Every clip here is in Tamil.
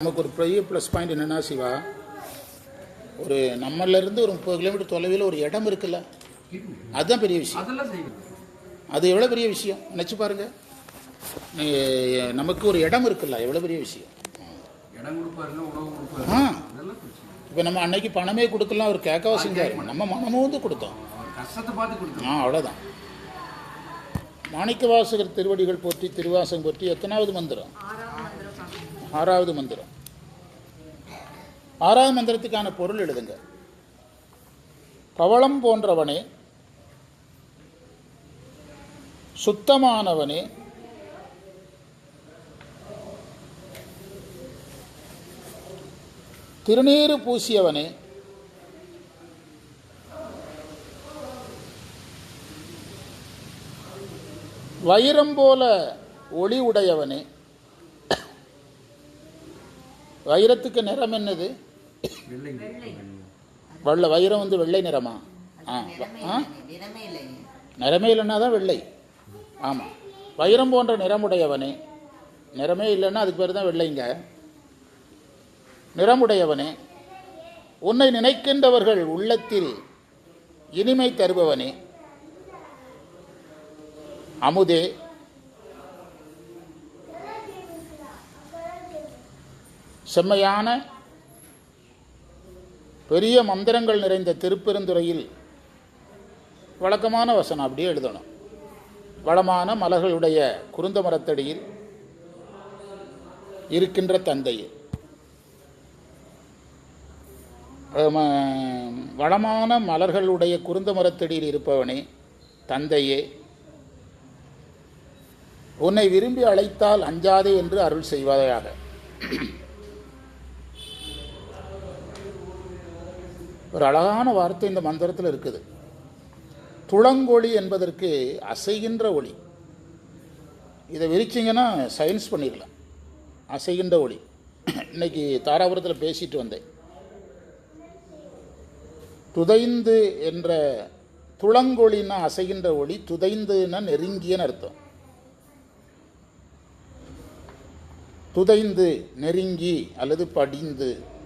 நமக்கு ஒரு பெரிய ப்ளஸ் பாயிண்ட் என்னென்னா சிவா ஒரு நம்மளிருந்து ஒரு முப்பது கிலோமீட்டர் தொலைவில் ஒரு இடம் இருக்குல்ல அதுதான் பெரிய விஷயம். அது எவ்வளோ பெரிய விஷயம்? நினச்சி பாருங்க. நமக்கு ஒரு இடம் இருக்குல்ல எவ்வளோ பெரிய விஷயம்? ஆ. இப்போ நம்ம அன்னைக்கு பணமே கொடுக்கலாம் அவர் கேட்கவா செஞ்சார் நம்ம மனமும் வந்து கொடுத்தோம். ஆ அவ்வளோதான் மாணிக்க வாசகர் திருவடிகள் போற்றி திருவாசகம் போற்றி எத்தனாவது மந்திரம்? ஆறாவது மந்திரம். ஆறாவது மந்திரத்துக்கான பொருள் எழுதுங்க. பவளம் போன்றவனே சுத்தமானவனே திருநீறு பூசியவனே வைரம் போல ஒளி உடையவனே வைரத்துக்கு நிறம் என்னது? வெள்ளை. வைரம் வந்து வெள்ளை நிறமா? ஆ ஆ? நிறமே இல்லைன்னா தான் வெள்ளை. ஆமாம் வைரம் போன்ற நிறமுடையவனே. நிறமே இல்லைன்னா அதுக்கு பேர் தான் வெள்ளைங்க. நிறமுடையவனே. உன்னை நினைக்கின்றவர்கள் உள்ளத்தில் இனிமை தருபவனே. அமுதே. செம்மையான பெரிய மந்திரங்கள் நிறைந்த திருப்பெருந்துறையில் வழக்கமான வசனம் அப்படியே எழுதணும். வளமான மலர்களுடைய குருந்த மரத்தடியில் இருக்கின்ற தந்தையே வளமான மலர்களுடைய குருந்த மரத்தடியில் இருப்பவனே தந்தையே. உன்னை விரும்பி அழைத்தால் அஞ்சாதே என்று அருள் செய்வதையாக ஒரு அழகான வார்த்தை இந்த மந்திரத்தில் இருக்குது. துளங்கொழி என்பதற்கு அசைகின்ற ஒளி. இதை விரிச்சிங்கன்னா சயின்ஸ் பண்ணிடலாம். அசைகின்ற ஒளி. இன்னைக்கு தாராபுரத்தில் பேசிட்டு வந்தேன். துதைந்து என்ற துளங்கொழின்னா அசைகின்ற ஒளி துதைந்துன்னா நெருங்கியன்னு அர்த்தம். துதைந்து நெருங்கி அல்லது படிந்து.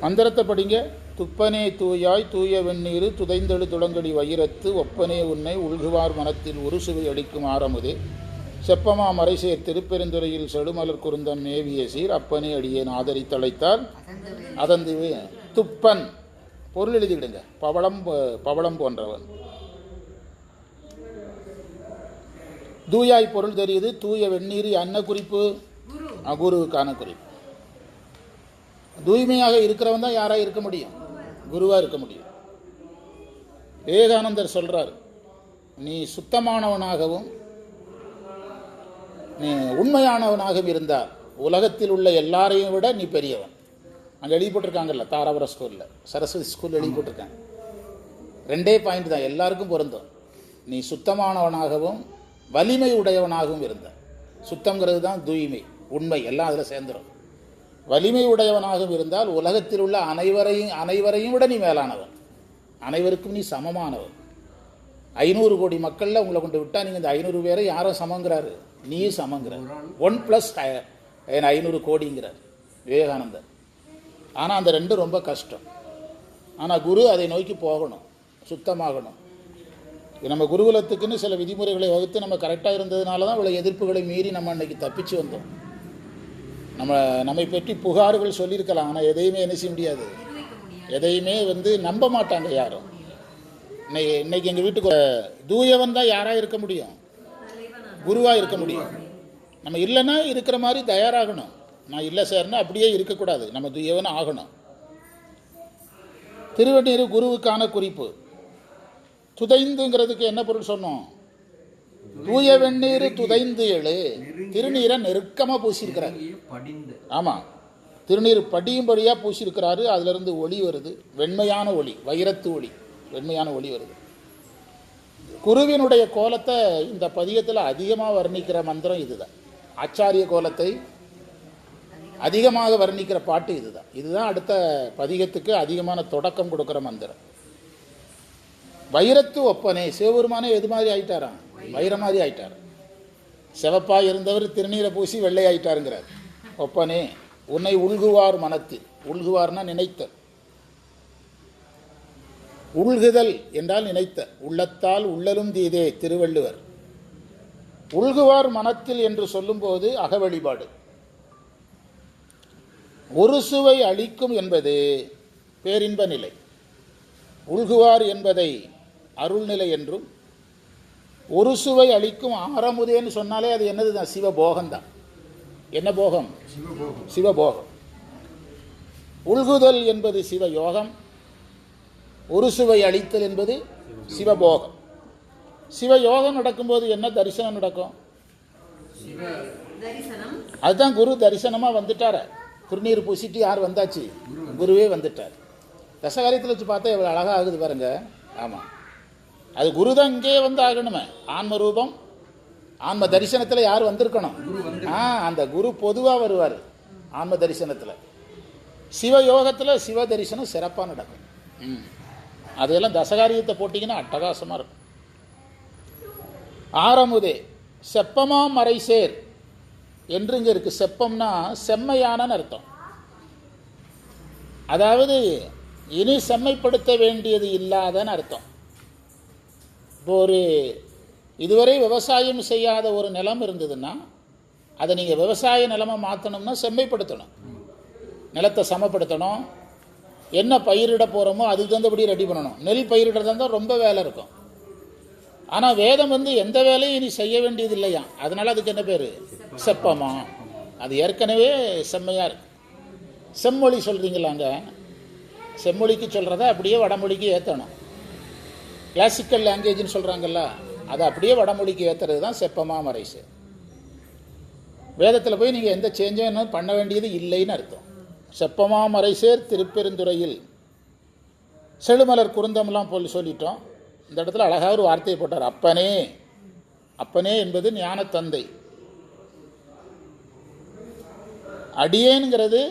மந்திரத்தை படிங்க. துப்பனே தூயாய் தூய வெந்நீர் துதைந்தெழு துளங்கடி வைரத்து ஒப்பனே உன்னை உள்குவார் மனத்தில் உருசுவை அடிக்கும் ஆரமுதே. செப்பமா மறைசேர் திருப்பெருந்துறையில் செடுமலர் குருந்தம் மேவிய சீர் அப்பனே அடியேன் ஆதரித்தழைத்தால் அசந்து அதந்து துப்பன். பொருள் எழுதிவிடுங்க. பவளம் பவளம் போன்றவன். தூயாய் பொருள் தெரியுது. தூய வெந்நீர் அன்ன குறிப்பு குருவுக்கான குறிப்பு. தூய்மையாக இருக்கிறவன் தான் யாராக இருக்க முடியும்? குருவாக இருக்க முடியும். விவேகானந்தர் சொல்கிறார் நீ சுத்தமானவனாகவும் நீ உண்மையானவனாகவும் இருந்தால் உலகத்தில் உள்ள எல்லாரையும் விட நீ பெரியவன். அங்கே எழுதி போட்டிருக்காங்கல்ல தாராபுர ஸ்கூலில் சரஸ்வதி ஸ்கூல் எழுதி போட்டிருக்காங்க. ரெண்டே பாயிண்ட் தான் எல்லாருக்கும் பொருந்தும். நீ சுத்தமானவனாகவும் வலிமை உடையவனாகவும் இருந்த. சுத்தங்கிறது தான் தூய்மை உண்மை எல்லாம் அதில் சேர்ந்துடும் வலிமை உடையவனாகவும் இருந்தால் உலகத்தில் உள்ள அனைவரையும் அனைவரையும் விட நீ மேலானவன். அனைவருக்கும் நீ சமமானவன். ஐநூறு கோடி மக்களில் உங்களை கொண்டு விட்டால் நீங்கள் இந்த ஐநூறு பேரை யாரும் சமங்கிறாரு? நீயும் சமங்கிறார் ஒன் ப்ளஸ் ஐநூறு கோடிங்கிறார். விவேகானந்தர். ஆனால் அந்த ரெண்டும் ரொம்ப கஷ்டம். ஆனால் குரு அதை நோக்கி போகணும். சுத்தமாகணும். நம்ம குருகுலத்துக்குன்னு சில விதிமுறைகளை வகுத்து நம்ம கரெக்டாக இருந்ததுனால தான் இவ்வளோ எதிர்ப்புகளை மீறி நம்ம அன்னைக்கு தப்பிச்சு வந்தோம். நம்ம நம்மை பற்றி புகார்கள் சொல்லியிருக்கலாம் ஆனால் எதையுமே என்ன செய்ய முடியாது. எதையுமே வந்து நம்ப மாட்டாங்க யாரும். இன்னைக்கு இன்னைக்கு எங்கள் வீட்டுக்கு தூயவன் தான் யாராக இருக்க முடியும்? குருவாக இருக்க முடியும். நம்ம இல்லைன்னா இருக்கிற மாதிரி தயாராகணும். நான் இல்லை சார்னா அப்படியே இருக்கக்கூடாது. நம்ம தூயவன் ஆகணும். திருவண்ணீர் குருவுக்கான குறிப்பு. துதைந்துங்கிறதுக்கு என்ன பொருள் சொன்னோம்? தூய வெந்நீர் துதைந்து எழு திருநீரை நெருக்கமாக பூசியிருக்கிறார். ஆமாம் திருநீர் படியும்படியாக பூசியிருக்கிறாரு. அதுலேருந்து ஒளி வருது. வெண்மையான ஒளி வைரத்து ஒளி வெண்மையான ஒளி வருது. குருவினுடைய கோலத்தை இந்த பதியத்தில் அதிகமாக வர்ணிக்கிற மந்திரம் இதுதான். ஆச்சாரிய கோலத்தை அதிகமாக வர்ணிக்கிற பாட்டு இதுதான். இதுதான் அடுத்த பதிகத்துக்கு அதிகமான தொடக்கம் கொடுக்குற மந்திரம். வைரத்து ஒப்பனே சிவபெருமானே எது மாதிரி ஆயிட்டாராம்? வைர மாதிரி ஆயிட்டார். சிவப்பாக இருந்தவர் திருநீரை பூசி வெள்ளையாயிட்டாருங்கிறார் ஒப்பனே உன்னை உள்குவார் மனத்தில் உள்குவார்னா நினைத்தல். உள்குதல் என்றால் நினைத்த. உள்ளத்தால் உள்ளலும் தீதே திருவள்ளுவர். உள்குவார் மனத்தில் என்று சொல்லும்போது அகவழிபாடு. ஒரு சுவை அளிக்கும் என்பது பேரின்ப நிலை. உள்குவார் என்பதை அருள்நிலை என்றும் ஒரு சுவை அளிக்கும் ஆரமுதேன்னு சொன்னாலே அது என்னது தான் சிவபோகம்தான். என்ன போகம்? சிவபோகம். சிவபோகம். உள்குதல் என்பது சிவயோகம். ஒரு சுவை அளித்தல் என்பது சிவபோகம். சிவயோகம் நடக்கும்போது என்ன தரிசனம் நடக்கும்? சிவ தரிசனம். அதுதான் குரு தரிசனமாக வந்துட்டார. திருநீர் பூசிட்டு யார் வந்தாச்சு? குருவே வந்துட்டார். தசகாரியத்தில் வச்சு பார்த்தா எவ்வளோ அழகாக ஆகுது பாருங்க. ஆமாம் அது குரு தான் இங்கேயே வந்து ஆகணுமே ஆன்ம ரூபம் ஆன்ம தரிசனத்தில் யார் வந்திருக்கணும்? ஆ அந்த குரு பொதுவாக வருவார் ஆன்ம தரிசனத்தில் சிவயோகத்தில் சிவ தரிசனம் சிறப்பாக நடக்கும். ம். அதெல்லாம் தசகாரியத்தை போட்டிங்கன்னா அட்டகாசமாக இருக்கும். ஆரமுதே செப்பமா மறைசேர் என்று இங்கே இருக்கு. செப்பம்னா செம்மையானன்னு அர்த்தம். அதாவது இனி செம்மைப்படுத்த வேண்டியது இல்லாதன்னு அர்த்தம். இப்போ ஒரு இதுவரை விவசாயம் செய்யாத ஒரு நிலம் இருந்ததுன்னா அதை நீங்கள் விவசாய நிலமாக மாற்றணும்னா செம்மைப்படுத்தணும். நிலத்தை சமப்படுத்தணும். என்ன பயிரிட போகிறோமோ அதுக்கு தகுந்தபடி ரெடி பண்ணணும். நெல் பயிரிடுறதா இருந்தால் ரொம்ப வேலை இருக்கும். ஆனால் வேதம் வந்து எந்த வேலையும் இனி செய்ய வேண்டியது இல்லையா? அதனால் அதுக்கு என்ன பேர்? செப்பமா. அது ஏற்கனவே செம்மையாக இருக்கு. செம்மொழி சொல்கிறீங்களாங்க செம்மொழிக்கு சொல்கிறத அப்படியே வடமொழிக்கு ஏற்றணும் கிளாசிக்கல் லாங்குவேஜ்னு சொல்கிறாங்கல்ல அதை அப்படியே வடமொழிக்கு ஏற்றுறது தான் செப்பமாக மறைசு. வேதத்தில் போய் நீங்கள் எந்த சேஞ்சும் என்ன பண்ண வேண்டியது இல்லைன்னு அர்த்தம். செப்பமா மறைசேர் திருப்பெருந்துறையில். செழுமலர் குருந்தம்லாம் போல் சொல்லிட்டோம். இந்த இடத்துல அழகாக ஒரு வார்த்தையை போட்டார். அப்பனே அப்பனே என்பது ஞான தந்தை. அடியேனுங்கிறது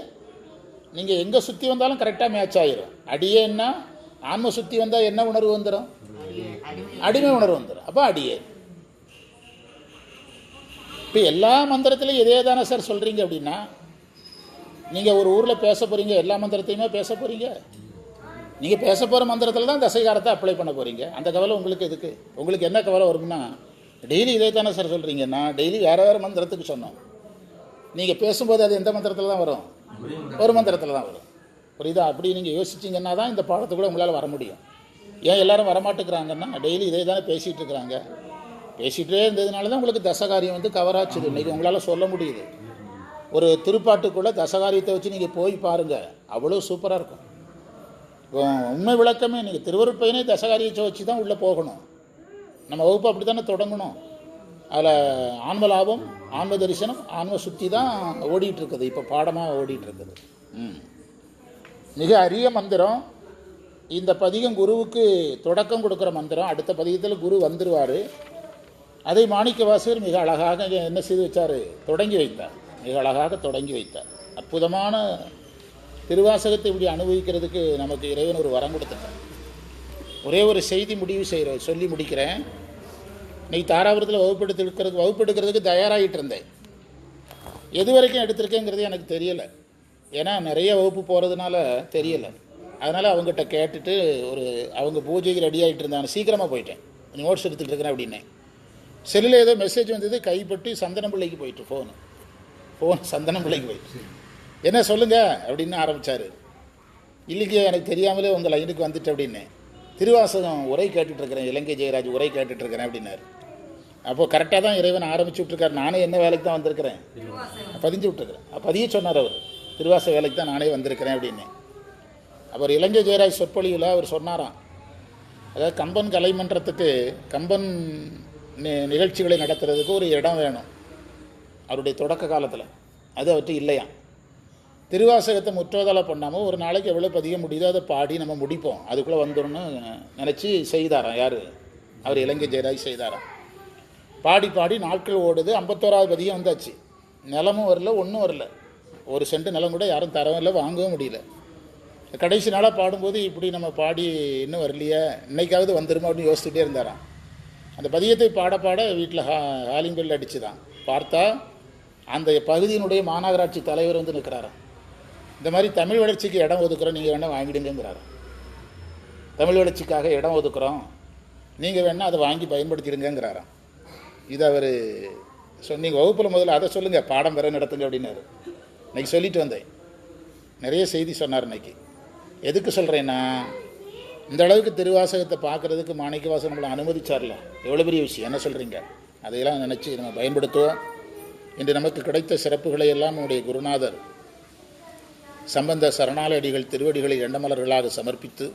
நீங்கள் எங்கே சுற்றி வந்தாலும் கரெக்டாக மேட்ச் ஆயிரும். அடியேன்னா ஆன்ம சுற்றி வந்தால் என்ன உணர்வு வந்துடும் அடிமை உணர்வு வந்துடும் அப்போ அடியே இப்போ எல்லா மந்திரத்திலையும் இதே தானே சார் சொல்கிறீங்க அப்படின்னா நீங்கள் ஒரு ஊரில் பேச போகிறீங்க எல்லா மந்திரத்தையுமே பேச போகிறீங்க நீங்கள் பேச போகிற மந்திரத்தில் தான் தசைகாரத்தை அப்ளை பண்ண போகிறீங்க அந்த கவலை உங்களுக்கு எதுக்கு? உங்களுக்கு என்ன கவலை வரும்னா டெய்லி இதே தானே சார் சொல்கிறீங்கன்னா டெய்லி வேறு வேறு மந்திரத்துக்கு சொன்னோம். நீங்கள் பேசும்போது அது எந்த மந்திரத்தில் தான் வரும்? ஒரு மந்திரத்தில் தான் வரும். புரியுதா? அப்படி நீங்கள் யோசிச்சிங்கன்னா தான் இந்த பாடத்துக்குள்ள உங்களால் வர முடியும். ஏன் எல்லாரும் வரமாட்டேங்கிறாங்கன்னா டெய்லி இதே தானே பேசிகிட்டு இருக்கிறாங்க பேசிகிட்டே இருந்ததுனால தான் உங்களுக்கு தசகாரியம் வந்து கவராச்சுது இன்றைக்கி உங்களால் சொல்ல முடியுது. ஒரு திருப்பாட்டுக்குள்ளே தசகாரியத்தை வச்சு நீங்கள் போய் பாருங்கள் அவ்வளோ சூப்பராக இருக்கும். இப்போ உண்மை விளக்கமே நீங்கள் திருவருப்பையனே தசகாரியத்தை வச்சு தான் உள்ளே போகணும். நம்ம வகுப்பு அப்படி தானே தொடங்கணும். அதில் ஆன்ம லாபம் ஆன்ம தரிசனம் ஆன்ம சுத்தி தான் ஓடிட்டுருக்குது. இப்போ பாடமாக ஓடிட்டுருக்குது. ம். மிக அரிய மந்திரம். இந்த பதிகம் குருவுக்கு தொடக்கம் கொடுக்குற மந்திரம் அடுத்த பதிகத்தில் குரு வந்துடுவார் அதை மாணிக்க வாசகர் மிக அழகாக என்ன செய்து வச்சார்? தொடங்கி வைத்தார். மிக அழகாக தொடங்கி வைத்தார். அற்புதமான திருவாசகத்தை இப்படி அனுபவிக்கிறதுக்கு நமக்கு இறைவன் ஒரு வரம் கொடுத்துட்டார். ஒரே ஒரு செய்தி முடிவு செய்கிற சொல்லி முடிக்கிறேன். இன்னைக்கு தாராபுரத்தில் வகுப்பெடுத்து இருக்கிறதுக்கு வகுப்பெடுக்கிறதுக்கு தயாராகிட்டு இருந்தேன். எது வரைக்கும் எடுத்திருக்கேங்கிறது எனக்கு தெரியலை. ஏன்னா நிறைய வகுப்பு போகிறதுனால தெரியலை. அதனால் அவங்ககிட்ட கேட்டுட்டு ஒரு அவங்க பூஜைக்கு ரெடி ஆகிட்டு இருந்தாங்க. சீக்கிரமாக போயிட்டேன். நோட்ஸ் எடுத்துகிட்டு இருக்கிறேன் அப்படின்னேன் செல்லில் ஏதோ மெசேஜ் வந்தது கைப்பட்டு சந்தன பிள்ளைக்கு போயிட்டு ஃபோனு ஃபோன் சந்தன பிள்ளைக்கு போயிட்டு. என்ன சொல்லுங்க அப்படின்னு ஆரம்பித்தார் இல்லைங்க எனக்கு தெரியாமலே உங்கள் லைனுக்கு வந்துட்டு அப்படின்னு. திருவாசகம் உரை கேட்டுட்டு இருக்கிறேன். இலங்கை ஜெயராஜ் உரை கேட்டுட்டு இருக்கிறேன் அப்படின்னாரு. அப்போ கரெக்டாக தான் இறைவன் ஆரம்பிச்சு விட்ருக்காரு நானே என்ன வேலைக்கு தான் வந்திருக்கிறேன்? பதிஞ்சு விட்டுருக்கிறேன். பதிய சொன்னார் அவர். திருவாச வேலைக்கு தான் நானே வந்திருக்கிறேன் அப்படின்னு. அவர் இலங்கை ஜெயராஜ் சொற்பொழிவில் அவர் சொன்னாராம். அதாவது கம்பன் கலைமன்றத்துக்கு கம்பன் நிகழ்ச்சிகளை நடத்துறதுக்கு ஒரு இடம் வேணும். அவருடைய தொடக்க காலத்தில். அது அவர்கிட்ட இல்லையாம் திருவாசகத்தை முற்றோதலை பண்ணாமல் ஒரு நாளைக்கு எவ்வளோ பதிய முடியுதோ அதை பாடி நம்ம முடிப்போம். அதுக்குள்ளே வந்துடணும்னு நினச்சி செய்தாராம் யார்? அவர் இலங்கை ஜெயராஜ் செய்தாராம். பாடி பாடி நாட்கள் ஓடுது ஐம்பத்தோராவது பதியம் வந்தாச்சு. நிலமும் வரல ஒன்றும் வரல. ஒரு சென்ட் நிலம் கூட யாரும் தரவும் இல்லை வாங்கவும் முடியல. கடைசி நாளாக பாடும்போது இப்படி நம்ம பாடி இன்னும் வரலையே இன்னைக்காவது வந்துருமா அப்படின்னு யோசிச்சுட்டே இருந்தாராம். அந்த பதியத்தை பாட பாட வீட்டில் ஹா ஹாலிங் பெல் அடிச்சு தான் பார்த்தா அந்த பகுதியினுடைய மாநகராட்சி தலைவர் வந்து நிற்கிறாராம் இந்த மாதிரி தமிழ் வளர்ச்சிக்கு இடம் ஒதுக்குறோம் நீங்கள் வேணால் வாங்கிடுங்கிறாரு தமிழ் வளர்ச்சிக்காக இடம் ஒதுக்குறோம் நீங்கள் வேணால் அதை வாங்கி பயன்படுத்திடுங்கிறாராம் இது அவர் நீங்கள் வகுப்பில் முதல்ல அதை சொல்லுங்கள் பாடம் வேறு நடத்துங்க அப்படின்னாரு. இன்னைக்கு சொல்லிட்டு வந்தேன். நிறைய செய்தி சொன்னார் இன்றைக்கி எதுக்கு சொல்கிறேன்னா இந்த அளவுக்கு திருவாசகத்தை பார்க்குறதுக்கு மாணிக்கவாசன் நம்மளை அனுமதிச்சார்ல. எவ்வளோ பெரிய விஷயம்? என்ன சொல்கிறீங்க அதையெல்லாம் நினச்சி நம்ம பயன்படுத்துவோம். இன்று நமக்கு கிடைத்த சிறப்புகளை எல்லாம் நம்முடைய குருநாதர் சம்பந்த சரணாலடிகள் திருவடிகளை எண்ணமலர்களாக சமர்ப்பித்து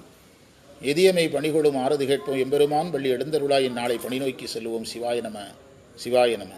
எதியமை பணிகொடும் ஆறுதி கேட்போம். எம்பெருமான் வள்ளி எழுந்தருளாயின் நாளை பணி நோக்கி செல்வோம் சிவாய நம சிவாய நம.